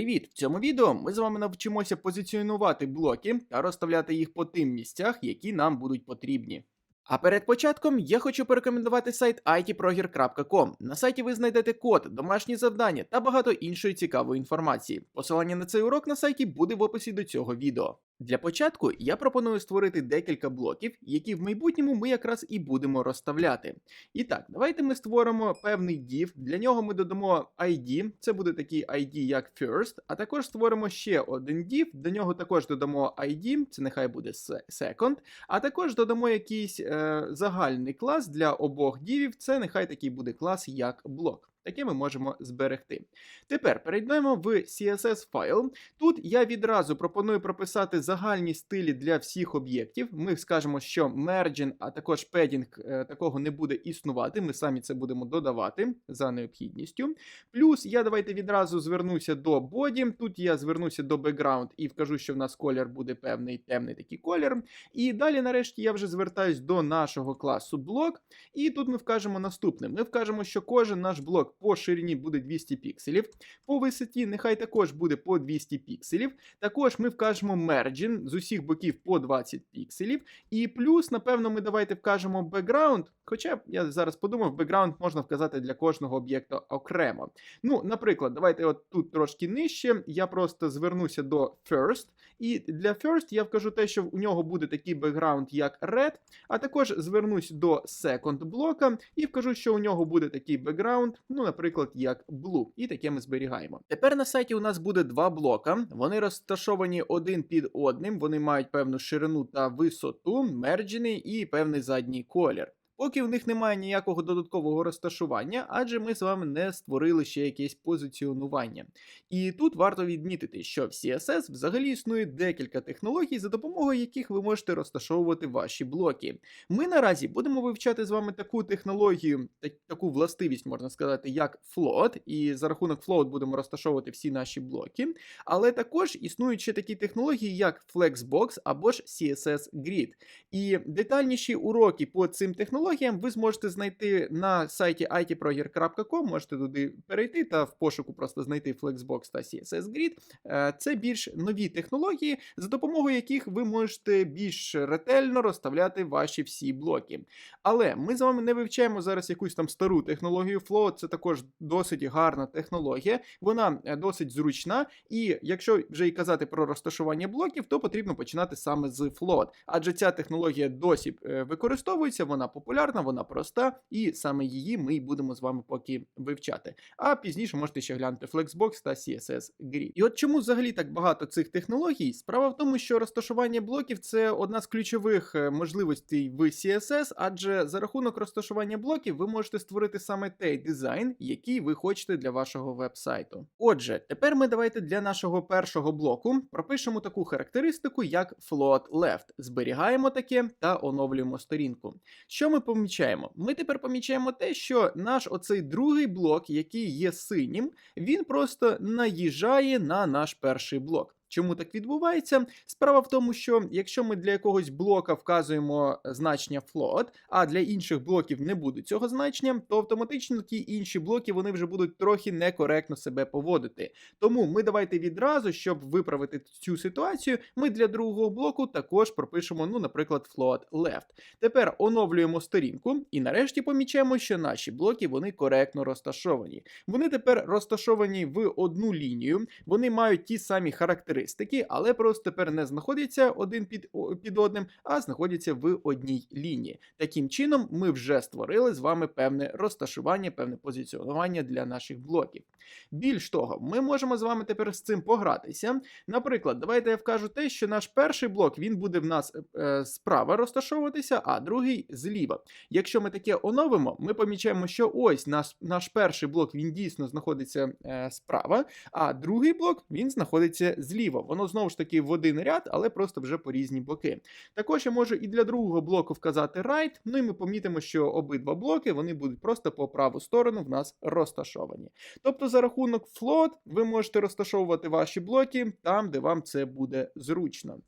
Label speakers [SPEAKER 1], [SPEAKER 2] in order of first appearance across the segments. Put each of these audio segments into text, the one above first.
[SPEAKER 1] Привіт! В цьому відео ми з вами навчимося позиціонувати блоки та розставляти їх по тим місцях, які нам будуть потрібні. А перед початком я хочу порекомендувати сайт itproger.com. На сайті ви знайдете код, домашні завдання та багато іншої цікавої інформації. Посилання на цей урок на сайті буде в описі до цього відео. Для початку я пропоную створити декілька блоків, які в майбутньому ми якраз і будемо розставляти. І так, давайте ми створимо певний div. Для нього ми додамо ID, це буде такий ID як first, а також створимо ще один div, до нього також додамо ID, це нехай буде se- second, а також додамо якийсь е, загальний клас для обох дівів, це нехай такий буде клас як блок. Таке ми можемо зберегти. Тепер перейдемо в CSS файл. Тут я відразу пропоную прописати загальні стилі для всіх об'єктів. Ми скажемо, що margin, а також е, такого не буде існувати. Ми самі це будемо додавати за необхідністю. Плюс я давайте відразу звернуся до body. Тут я звернуся до background і вкажу, що в нас колір буде певний темний такий колір. І далі, нарешті, я вже звертаюсь до нашого класу блок. І тут ми вкажемо наступне: ми вкажемо, що кожен наш блок по ширині буде 200 пікселів, по висоті нехай також буде по 200 пікселів. Також ми вкажемо margin з усіх боків по 20 пікселів. І плюс, напевно, ми давайте вкажемо background, Хоча я зараз подумав, background можна вказати для кожного об'єкта окремо. Ну, наприклад, давайте от тут трошки нижче. Я просто звернуся до first. І для first я вкажу те, що у нього буде такий бекграунд, як red, а також звернусь до second блока і вкажу, що у нього буде такий бекграунд, ну, наприклад, як blue. І таке ми зберігаємо. Тепер на сайті у нас буде два блока. Вони розташовані один під одним, вони мають певну ширину та висоту, мерджений і певний задній колір. Поки в них немає ніякого додаткового розташування, адже ми з вами не створили ще якесь позиціонування. І тут варто відмітити, що в CSS взагалі існує декілька технологій, за допомогою яких ви можете розташовувати ваші блоки. Ми наразі будемо вивчати з вами таку технологію, та- таку властивість, можна сказати, як float, і за рахунок float будемо розташовувати всі наші блоки. Але також існують ще такі технології, як Flexbox або ж CSS Grid. І детальніші уроки по цим технологіям ви зможете знайти на сайті itproger.com, можете туди перейти та в пошуку просто знайти Flexbox та CSS Grid. Е, Це більш нові технології, за допомогою яких ви можете більш ретельно розставляти ваші всі блоки. Але ми з вами не вивчаємо зараз якусь там стару технологію Flow, це також досить гарна технологія, вона е, досить зручна, і якщо вже і казати про розташування блоків, то потрібно починати саме з Float, адже ця технологія досі е, використовується, вона популярна, вона проста, і саме її ми й будемо з вами поки вивчати. А пізніше можете ще глянути Flexbox та CSS Grid. І от чому взагалі так багато цих технологій? Справа в тому, що розташування блоків це одна з ключових е, можливостей в CSS, адже за рахунок розташування блоків ви можете створити саме той дизайн, який ви хочете для вашого веб-сайту. Отже, тепер ми давайте для нашого першого блоку пропишемо таку характеристику, як float left. Зберігаємо таке та оновлюємо сторінку. Що ми помічаємо? Ми тепер помічаємо те, що наш оцей другий блок, який є синім, він просто наїжджає на наш перший блок. Чому так відбувається? Справа в тому, що якщо ми для якогось блока вказуємо значення float, а для інших блоків не буде цього значення, то автоматично ті інші блоки вони вже будуть трохи некоректно себе поводити. Тому ми давайте відразу, щоб виправити цю ситуацію, ми для другого блоку також пропишемо, ну, наприклад, float left. Тепер оновлюємо сторінку і нарешті помічаємо, що наші блоки вони коректно розташовані. Вони тепер розташовані в одну лінію, вони мають ті самі характеристики, але просто тепер не знаходяться один під, під одним, а знаходяться в одній лінії. Таким чином, ми вже створили з вами певне розташування, певне позиціонування для наших блоків. Більш того, ми можемо з вами тепер з цим погратися. Наприклад, давайте я вкажу те, що наш перший блок він буде в нас е, справа розташовуватися, а другий зліва. Якщо ми таке оновимо, ми помічаємо, що ось наш, наш перший блок він дійсно знаходиться е, справа, а другий блок він знаходиться зліва. Вліво. Воно знову ж таки в один ряд, але просто вже по різні боки. Також я можу і для другого блоку вказати right, ну і ми помітимо, що обидва блоки вони будуть просто по праву сторону в нас розташовані. Тобто, за рахунок float ви можете розташовувати ваші блоки там, де вам це буде зручно.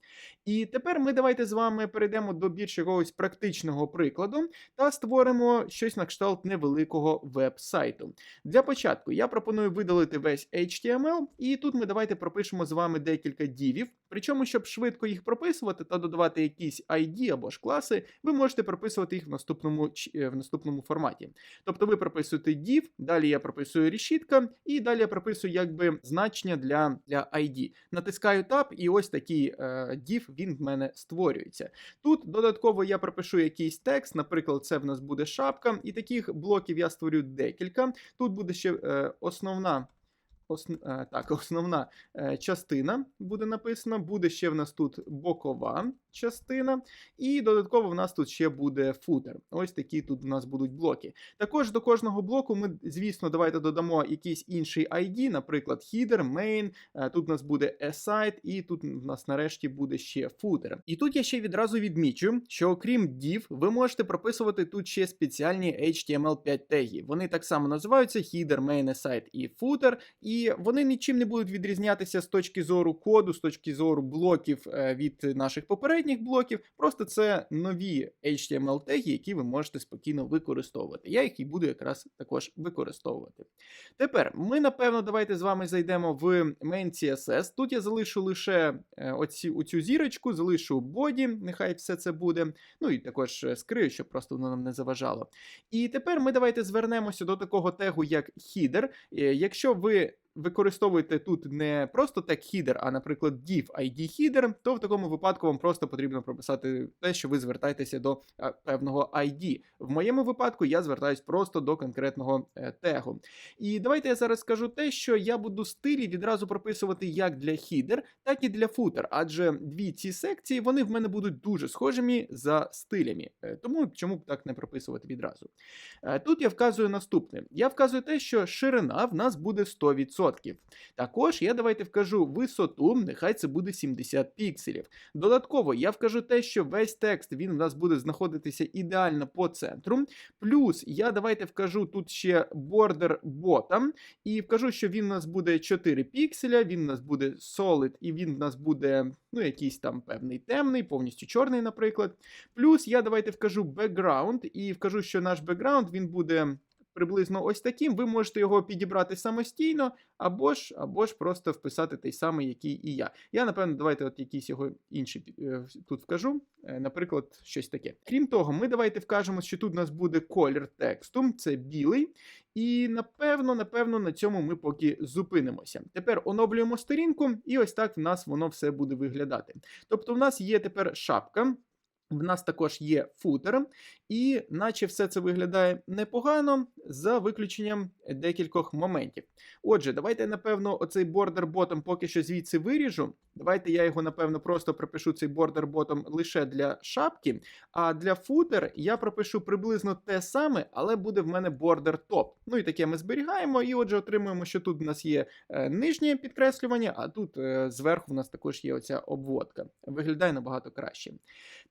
[SPEAKER 1] І тепер ми давайте з вами перейдемо до більш якогось практичного прикладу та створимо щось на кшталт невеликого веб-сайту. Для початку я пропоную видалити весь HTML, і тут ми давайте пропишемо з вами декілька дівів. Причому, щоб швидко їх прописувати та додавати якісь ID або ж класи, ви можете прописувати їх в наступному, е, в наступному форматі. Тобто ви прописуєте div, далі я прописую решітка, і далі я прописую якби значення для, для ID. Натискаю Tab, і ось такий е, div він в мене створюється. Тут додатково я пропишу якийсь текст, наприклад, це в нас буде шапка, і таких блоків я створю декілька. Тут буде ще е, основна. Осн... е, Так, основна е, частина буде написана, буде ще в нас тут бокова частина, і додатково в нас тут ще буде футер. Ось такі тут у нас будуть блоки. Також до кожного блоку ми, звісно, давайте додамо якийсь інший ID, наприклад, header, main, е, тут у нас буде aside, і тут у нас нарешті буде ще footer. І тут я ще відразу відмічу, що окрім div, ви можете прописувати тут ще спеціальні HTML5 теги. Вони так само називаються header, main, aside і footer, і вони нічим не будуть відрізнятися з точки зору коду, з точки зору блоків е, від наших попередніх блоків. Просто це нові HTML теги, які ви можете спокійно використовувати. Я їх і буду якраз також використовувати. Тепер ми, напевно, давайте з вами зайдемо в main CSS. Тут я залишу лише е, оці, оцю зірочку, залишу боді, нехай все це буде. Ну і також е, скрию, щоб просто воно нам не заважало. І тепер ми давайте звернемося до такого тегу, як header. Е, Якщо ви використовуєте тут не просто тег header, а, наприклад, div ID header, то в такому випадку вам просто потрібно прописати те, що ви звертаєтеся до е, певного ID. В моєму випадку я звертаюсь просто до конкретного е, тегу. І давайте я зараз скажу те, що я буду стилі відразу прописувати як для header, так і для footer, адже дві ці секції вони в мене будуть дуже схожими за стилями. Е, Тому чому б так не прописувати відразу? Тут я вказую наступне: я вказую те, що ширина в нас буде 100%. Також я давайте вкажу висоту, нехай це буде 70 пікселів. Додатково я вкажу те, що весь текст він в нас буде знаходитися ідеально по центру. Плюс я давайте вкажу тут ще border bottom, і вкажу, що він у нас буде 4 пікселя, він у нас буде solid, і він в нас буде ну, якийсь там певний темний, повністю чорний, наприклад. Плюс я давайте вкажу background, і вкажу, що наш background він буде. Приблизно ось таким, ви можете його підібрати самостійно, або ж або ж просто вписати той самий, який і я. Я, напевно, давайте от якийсь його інший е, тут вкажу, е, наприклад, щось таке. Крім того, ми давайте вкажемо, що тут у нас буде колір тексту, це білий. І напевно, напевно, на цьому ми поки зупинимося. Тепер оновлюємо сторінку, і ось так в нас воно все буде виглядати. Тобто, в нас є тепер шапка. В нас також є футер, і наче все це виглядає непогано, за виключенням декількох моментів. Отже, давайте, напевно, оцей border bottom поки що звідси виріжу. Давайте я його, напевно, просто пропишу цей border bottom лише для шапки. А для футер я пропишу приблизно те саме, але буде в мене border top. Ну і таке ми зберігаємо, і отже, отримуємо, що тут у нас є е, нижнє підкреслювання, а тут е, зверху у нас також є оця обводка. Виглядає набагато краще.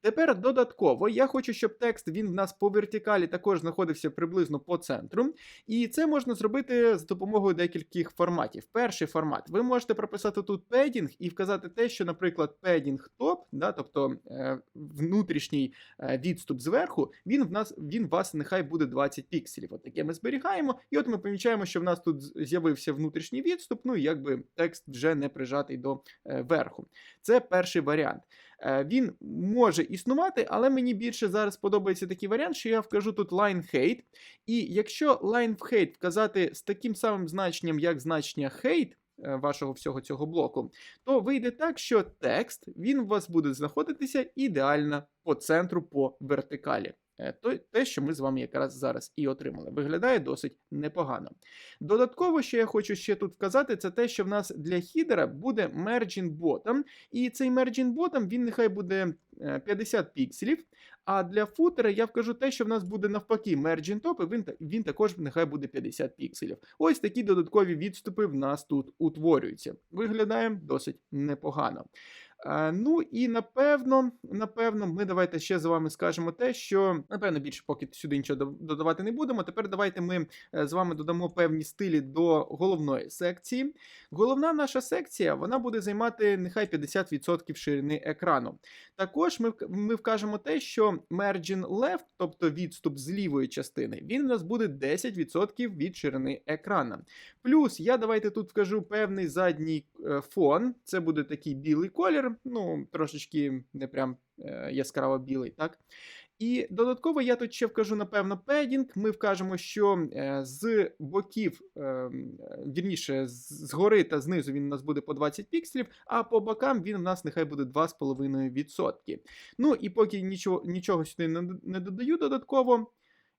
[SPEAKER 1] Тепер додатково я хочу, щоб текст він в нас по вертикалі також знаходився приблизно по центру. І це можна зробити з допомогою декількох форматів. Перший формат. Ви можете прописати тут педінг і вказати те, що, наприклад, педінг топ, да, тобто е, внутрішній е, відступ зверху, він в нас він вас нехай буде 20 пікселів. От таке ми зберігаємо, і от ми помічаємо, що в нас тут з'явився внутрішній відступ, ну і якби текст вже не прижатий до е, верху. Це перший варіант. Е, Він може існувати, але мені більше зараз подобається такий варіант, що я вкажу тут line hate. І якщо line hate вказати з таким самим значенням, як значення hate, е, вашого всього цього блоку, то вийде так, що текст він у вас буде знаходитися ідеально по центру по вертикалі. Е, Те, що ми з вами якраз зараз і отримали. Виглядає досить непогано. Додатково, що я хочу ще тут вказати, це те, що в нас для хідера буде margin bottom, і цей margin bottom, він нехай буде е, 50 пікселів. А для футера я вкажу те, що в нас буде навпаки margin top, і він, він також нехай буде 50 пікселів. Ось такі додаткові відступи в нас тут утворюються. Виглядає досить непогано. Е, Ну і напевно, напевно, ми давайте ще з вами скажемо те, що напевно більше поки сюди нічого додавати не будемо. Тепер давайте ми е, з вами додамо певні стилі до головної секції. Головна наша секція вона буде займати нехай 50% ширини екрану. Також ми, ми вкажемо те, що margin left, тобто відступ з лівої частини, він у нас буде 10% від ширини екрана. Плюс я давайте тут вкажу певний задній е, фон. Це буде такий білий колір, ну трошечки не прям е, яскраво білий, так. І додатково я тут ще вкажу, напевно, педінг. Ми вкажемо, що е, з боків, е, е, вірніше, згори та знизу він у нас буде по 20 пікселів, а по бокам він у нас нехай буде 2,5%. Ну і поки нічого, нічого сюди не додаю додатково.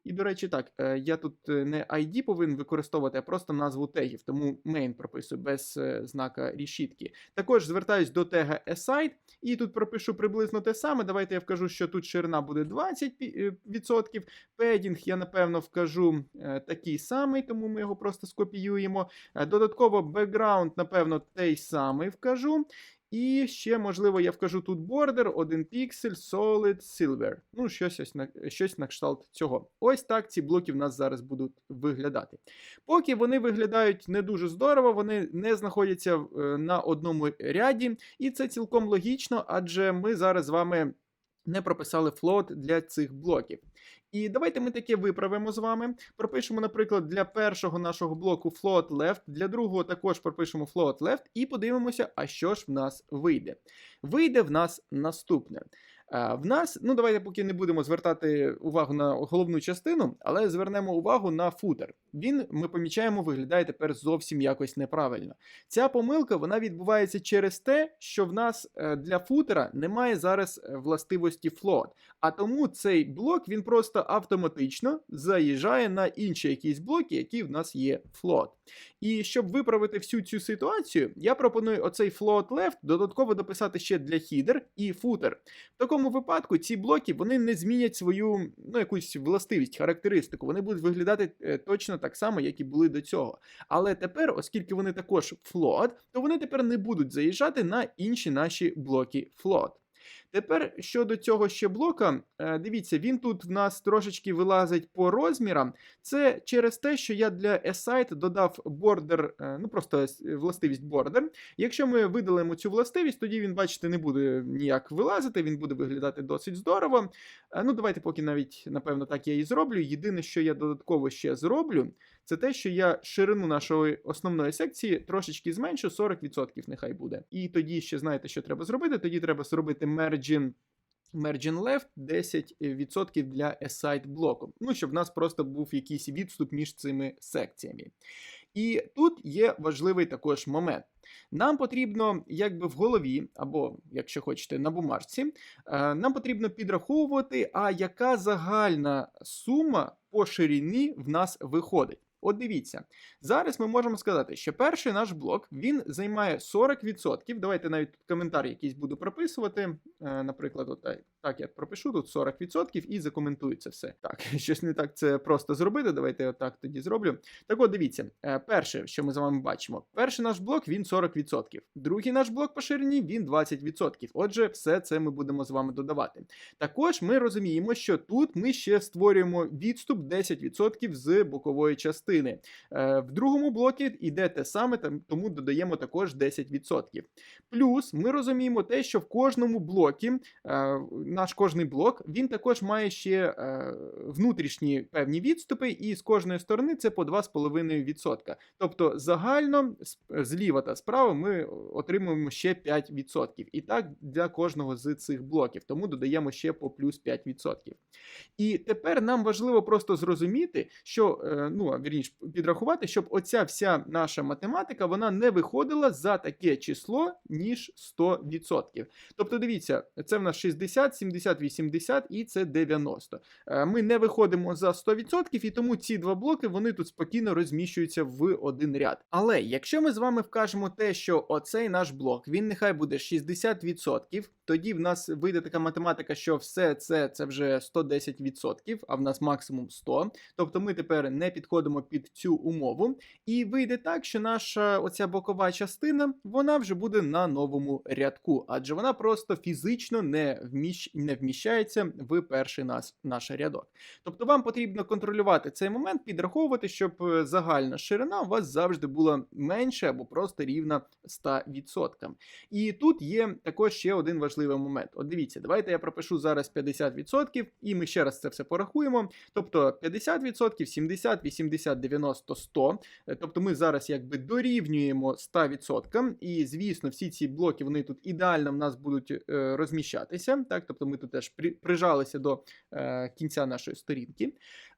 [SPEAKER 1] І, до речі, так, е, я тут е, не ID повинен використовувати, а просто назву тегів, тому main прописую без е, знака рішітки. Також звертаюсь до тега aside, і тут пропишу приблизно те саме. Давайте я вкажу, що тут ширина буде 20%. Педінг я, напевно, вкажу такий самий, тому ми його просто скопіюємо. Додатково background, напевно, той самий вкажу. І ще, можливо, я вкажу тут border, один піксель, solid, silver. Ну, щось, ось на, щось на кшталт цього. Ось так ці блоки в нас зараз будуть виглядати. Поки вони виглядають не дуже здорово, вони не знаходяться е, на одному ряді, і це цілком логічно, адже ми зараз з вами не прописали флот для цих блоків. І давайте ми таке виправимо з вами. Пропишемо, наприклад, для першого нашого блоку float left, для другого також пропишемо float left і подивимося, а що ж в нас вийде. Вийде в нас наступне. Е, В нас, ну давайте поки не будемо звертати увагу на головну частину, але звернемо увагу на футер. Він, ми помічаємо, виглядає тепер зовсім якось неправильно. Ця помилка вона відбувається через те, що в нас е, для футера немає зараз е, властивості float. А тому цей блок він просто автоматично заїжджає на інші якісь блоки, які в нас є float. І щоб виправити всю цю ситуацію, я пропоную оцей float left додатково дописати ще для header і footer. В такому випадку ці блоки вони не змінять свою ну, якусь властивість, характеристику. Вони будуть виглядати е, точно так само, як і були до цього. Але тепер, оскільки вони також float, то вони тепер не будуть заїжджати на інші наші блоки float. Тепер щодо цього ще блока, е, дивіться, він тут в нас трошечки вилазить по розмірам. Це через те, що я для aside додав border, е, ну просто властивість border. Якщо ми видалимо цю властивість, тоді він, бачите, не буде ніяк вилазити, він буде виглядати досить здорово. Е, Ну, давайте поки навіть, напевно, так я і зроблю. Єдине, що я додатково ще зроблю, це те, що я ширину нашої основної секції трошечки зменшу, 40% нехай буде. І тоді ще знаєте, що треба зробити? Тоді треба зробити margin Margin left 10% для aside блоку. Ну, щоб в нас просто був якийсь відступ між цими секціями. І тут є важливий також момент. Нам потрібно, якби в голові, або, якщо хочете, на бумажці, е, нам потрібно підраховувати, а яка загальна сума по ширині в нас виходить. От дивіться, зараз ми можемо сказати, що перший наш блок він займає 40%. Давайте навіть тут коментар якийсь буду прописувати. Е, Наприклад, от так, так я пропишу тут 40% і закоментую це все. Так, щось не так це просто зробити. Давайте я отак тоді зроблю. Так от дивіться, е, перше, що ми з вами бачимо, перший наш блок він 40%. Другий наш блок по ширині він 20%. Отже, все це ми будемо з вами додавати. Також ми розуміємо, що тут ми ще створюємо відступ 10% з бокової частини. Е, В другому блокі йде те саме, тому додаємо також 10%. Плюс ми розуміємо те, що в кожному блокі, е, наш кожний блок, він також має ще е, внутрішні певні відступи, і з кожної сторони це по 2,5%. Тобто загально зліва та справа ми отримуємо ще 5%. І так для кожного з цих блоків, тому додаємо ще по плюс 5%. І тепер нам важливо просто зрозуміти, що ну а вірніше підрахувати, щоб оця вся наша математика вона не виходила за таке число, ніж 100%. Тобто, дивіться, це в нас 60, 70, 80 і це 90. Е, Ми не виходимо за 100%, і тому ці два блоки вони тут спокійно розміщуються в один ряд. Але якщо ми з вами вкажемо те, що оцей наш блок він нехай буде 60%, тоді в нас вийде така математика, що все це, це вже 110%, а в нас максимум 100. Тобто ми тепер не підходимо під цю умову. І вийде так, що наша оця бокова частина вона вже буде на новому рядку, адже вона просто фізично не, вміщ... не вміщається в перший нас, наш рядок. Тобто вам потрібно контролювати цей момент, підраховувати, щоб е, загальна ширина у вас завжди була менше або просто рівна 100%. І тут є також ще один важливий момент. От дивіться, давайте я пропишу зараз 50%, і ми ще раз це все порахуємо. Тобто 50%, 70, 80, 90, 100. Е, Тобто ми зараз якби дорівнюємо 100%. І звісно, всі ці блоки вони тут ідеально в нас будуть е, розміщатися. Так, тобто ми тут теж при, прижалися до е, кінця нашої сторінки.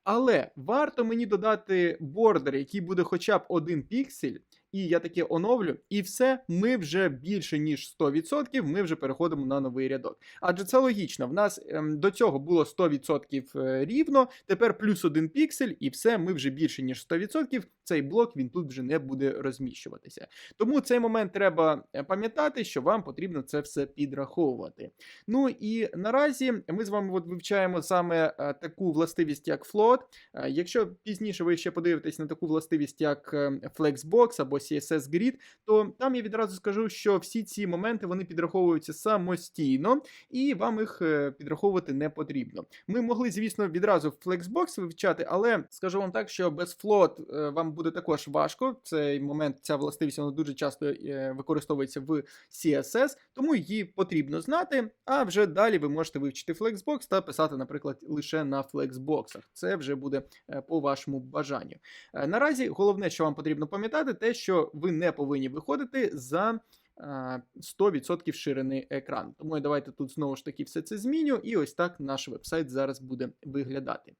[SPEAKER 1] Але варто мені додати бордер, який буде хоча б один піксель. І я таке оновлю, і все, ми вже більше ніж 100%, ми вже переходимо на новий рядок. Адже це логічно. В нас ем, до цього було 100% е, рівно, тепер плюс один піксель, і все, ми вже більше ніж 100%. Цей блок він тут вже не буде розміщуватися. Тому цей момент треба е, пам'ятати, що вам потрібно це все підраховувати. Ну і наразі ми з вами от вивчаємо саме е, таку властивість, як float. Е, Якщо пізніше ви ще подивитесь на таку властивість, як Flexbox або CSS Grid, то там я відразу скажу, що всі ці моменти вони підраховуються самостійно, і вам їх підраховувати не потрібно. Ми могли, звісно, відразу Flexbox вивчати, але скажу вам так, що без float вам буде також важко. Цей момент, ця властивість вона дуже часто е, використовується в CSS, тому її потрібно знати. А вже далі ви можете вивчити Flexbox та писати, наприклад, лише на Flexbox. Це вже буде е, по вашому бажанню. Е, Наразі головне, що вам потрібно пам'ятати, те, що ви не повинні виходити за. Е, 100% ширини екран. Тому давайте тут знову ж таки все це зміню, і ось так наш вебсайт зараз буде виглядати.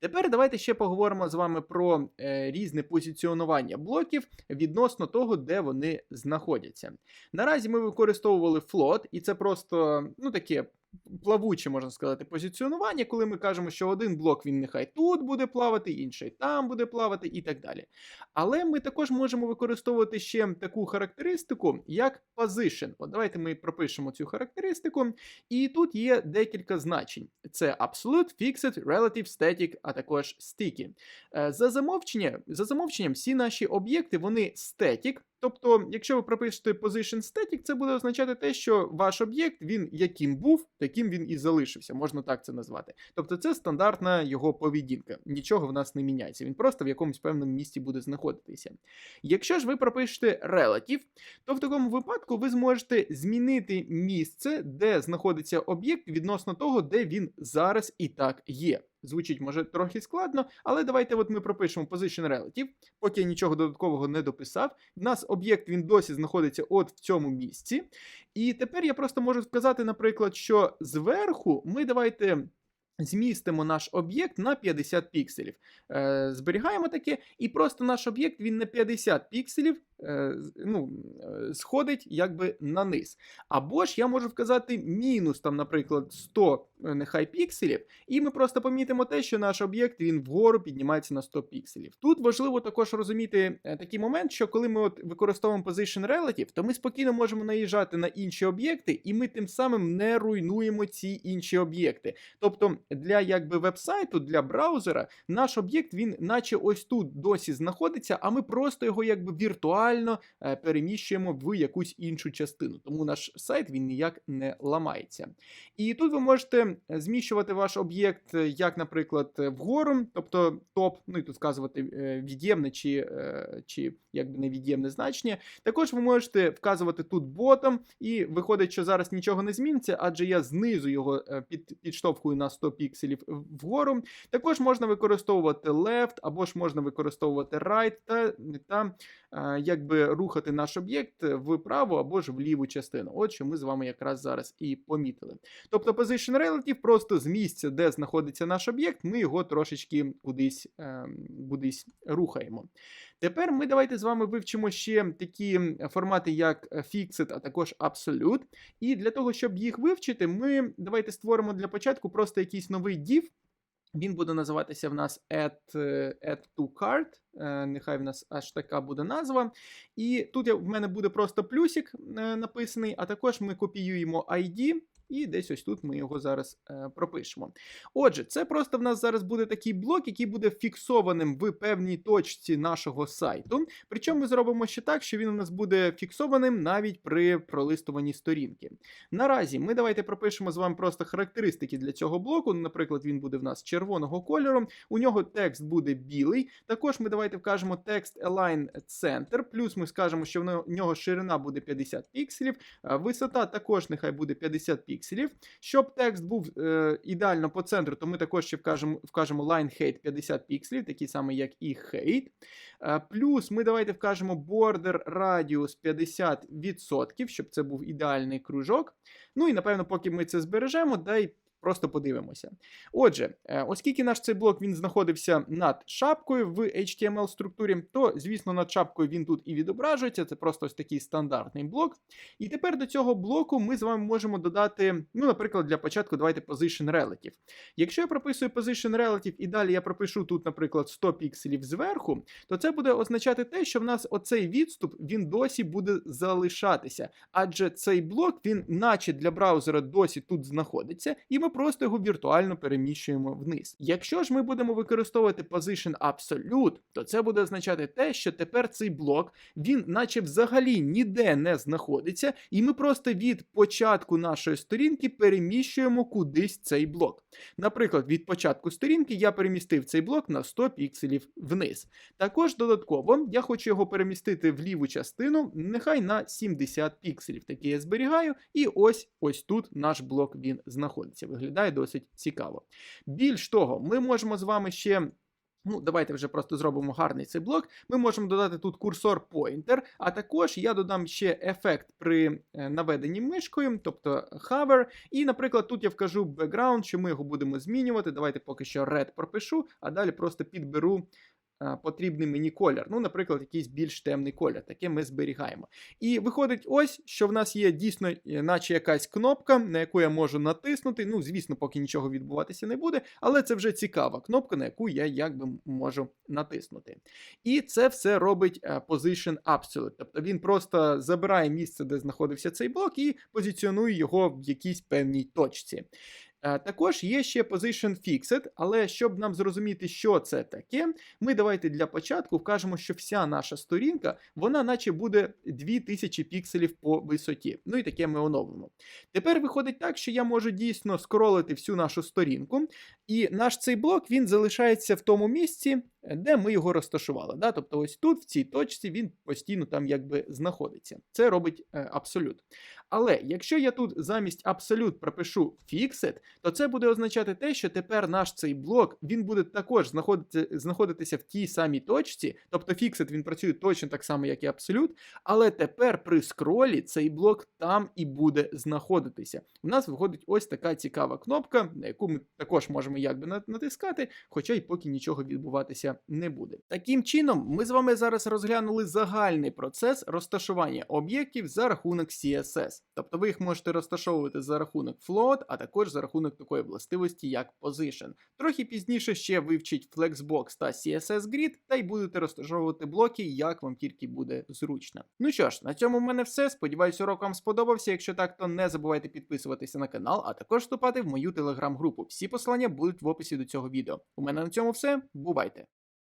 [SPEAKER 1] Тепер давайте ще поговоримо з вами про е, різне позиціонування блоків відносно того, де вони знаходяться. Наразі ми використовували float, і це просто ну таке плавуче, можна сказати, позиціонування, коли ми кажемо, що один блок він нехай тут буде плавати, інший там буде плавати і так далі. Але ми також можемо використовувати ще таку характеристику, як position. От давайте ми пропишемо цю характеристику, і тут є декілька значень: це absolute, fixed, relative, static, а також sticky. Е, За замовчення, за замовченням, всі наші об'єкти вони static, Тобто, якщо ви пропишете position static, це буде означати те, що ваш об'єкт він яким був, таким він і залишився, можна так це назвати. Тобто, це стандартна його поведінка. Нічого в нас не міняється. Він просто в якомусь певному місці буде знаходитися. Якщо ж ви пропишете relative, то в такому випадку ви зможете змінити місце, де знаходиться об'єкт відносно того, де він зараз і так є. Звучить може трохи складно, але давайте от ми пропишемо position relative, поки я нічого додаткового не дописав. У нас об'єкт він досі знаходиться от в цьому місці. І тепер я просто можу сказати, наприклад, що зверху ми давайте. Змістимо наш об'єкт на 50 пікселів. Е, зберігаємо таке, і просто наш об'єкт він на 50 пікселів ну, е, сходить якби на низ. Або ж я можу вказати мінус, там, наприклад, 100 е, нехай пікселів, і ми просто помітимо те, що наш об'єкт він вгору піднімається на 100 пікселів. Тут важливо також розуміти е, такий момент, що коли ми от використовуємо position relative, то ми спокійно можемо наїжджати на інші об'єкти, і ми тим самим не руйнуємо ці інші об'єкти. Тобто для якби вебсайту, для браузера, наш об'єкт він наче ось тут досі знаходиться, а ми просто його якби віртуально е, переміщуємо в якусь іншу частину. Тому наш сайт він ніяк не ламається. І тут ви можете зміщувати ваш об'єкт, е, як, наприклад, е, вгору, тобто топ, ну і тут вказувати від'ємне чи, чи якби невід'ємне значення. Також ви можете вказувати тут ботом, і виходить, що зараз нічого не зміниться, адже я знизу його під, підштовхую на 100 пікселів вгору. Також можна використовувати left, або ж можна використовувати right, та, та е, якби рухати наш об'єкт в праву або ж в ліву частину. От що ми з вами якраз зараз і помітили. Тобто position relative просто з місця, де знаходиться наш об'єкт, ми його трошечки кудись, е, кудись рухаємо. Тепер ми давайте з вами вивчимо ще такі формати, як Fixed, а також Absolute. І для того, щоб їх вивчити, ми давайте створимо для початку просто якийсь новий div. Він буде називатися в нас add, е, add to card. е, Нехай в нас аж така буде назва. І тут я- в мене буде просто плюсик е, написаний, а також ми копіюємо ID. І десь ось тут ми його зараз е, пропишемо. Отже, це просто в нас зараз буде такий блок, який буде фіксованим в певній точці нашого сайту. Причому ми зробимо ще так, що він у нас буде фіксованим навіть при пролистуванні сторінки. Наразі ми давайте пропишемо з вами просто характеристики для цього блоку. Наприклад, він буде в нас червоного кольору. У нього текст буде білий. Також ми давайте вкажемо текст Align Center, плюс ми скажемо, що в нього ширина буде 50 пікселів, висота також нехай буде 50 пікселів. Щоб текст був е, ідеально по центру, то ми також ще вкажемо, вкажемо line height 50 пікселів, такий самий, як і height. Е, плюс ми давайте вкажемо border radius 50%, щоб це був ідеальний кружок. Ну і напевно, поки ми це збережемо, дай просто подивимося. Отже, е, оскільки наш цей блок він знаходився над шапкою в HTML структурі, то звісно над шапкою він тут і відображується. Це просто ось такий стандартний блок. І тепер до цього блоку ми з вами можемо додати, ну, наприклад, для початку давайте position relative. Якщо я прописую position relative і далі я пропишу тут, наприклад, 100 пікселів зверху, то це буде означати те, що в нас оцей відступ він досі буде залишатися. Адже цей блок, він, наче для браузера, досі тут знаходиться, і ми просто його віртуально переміщуємо вниз. Якщо ж ми будемо використовувати position absolute, то це буде означати те, що тепер цей блок він, наче взагалі ніде не знаходиться, і ми просто від початку нашої сторінки переміщуємо кудись цей блок. Наприклад, від початку сторінки я перемістив цей блок на 100 пікселів вниз. Також додатково я хочу його перемістити в ліву частину, нехай на 70 пікселів. Таке я зберігаю, і ось ось тут наш блок він знаходиться. Виглядає досить цікаво. Більш того, ми можемо з вами ще. Ну, давайте вже просто зробимо гарний цей блок. Ми можемо додати тут курсор pointer, а також я додам ще ефект при е, наведенні мишкою, тобто hover. І, наприклад, тут я вкажу background, що ми його будемо змінювати. Давайте поки що red пропишу, а далі просто підберу. Потрібний мені колір, ну, наприклад, якийсь більш темний колір, таке ми зберігаємо. І виходить ось, що в нас є дійсно, е, наче якась кнопка, на яку я можу натиснути. Ну, звісно, поки нічого відбуватися не буде, але це вже цікава кнопка, на яку я якби можу натиснути. І це все робить е, Position Absolute. Тобто він просто забирає місце, де знаходився цей блок, і позиціонує його в якійсь певній точці. Е, Також є ще Position Fixed, але щоб нам зрозуміти, що це таке, ми давайте для початку вкажемо, що вся наша сторінка, вона наче буде 2000 пікселів по висоті. Ну і таке ми оновимо. Тепер виходить так, що я можу дійсно скролити всю нашу сторінку, і наш цей блок він залишається в тому місці, де ми його розташували. Да? Тобто, ось тут, в цій точці, він постійно там якби знаходиться. Це робить е, абсолют. Але якщо я тут замість абсолют пропишу fixed, то це буде означати те, що тепер наш цей блок він буде також знаходити, знаходитися в тій самій точці. Тобто fixed він працює точно так само, як і абсолют, але тепер при скролі цей блок там і буде знаходитися. У нас виходить ось така цікава кнопка, на яку ми також можемо якби натискати, хоча й поки нічого відбуватися не буде. Таким чином, ми з вами зараз розглянули загальний процес розташування об'єктів за рахунок CSS. Тобто ви їх можете розташовувати за рахунок float, а також за рахунок такої властивості, як position. Трохи пізніше ще вивчіть Flexbox та CSS Grid, та й будете розташовувати блоки, як вам тільки буде зручно. Ну що ж, на цьому в мене все. Сподіваюсь, урок вам сподобався. Якщо так, то не забувайте підписуватися на канал, а також вступати в мою телеграм-групу. Всі посилання будуть в описі до цього відео. У мене на цьому все. Бувайте!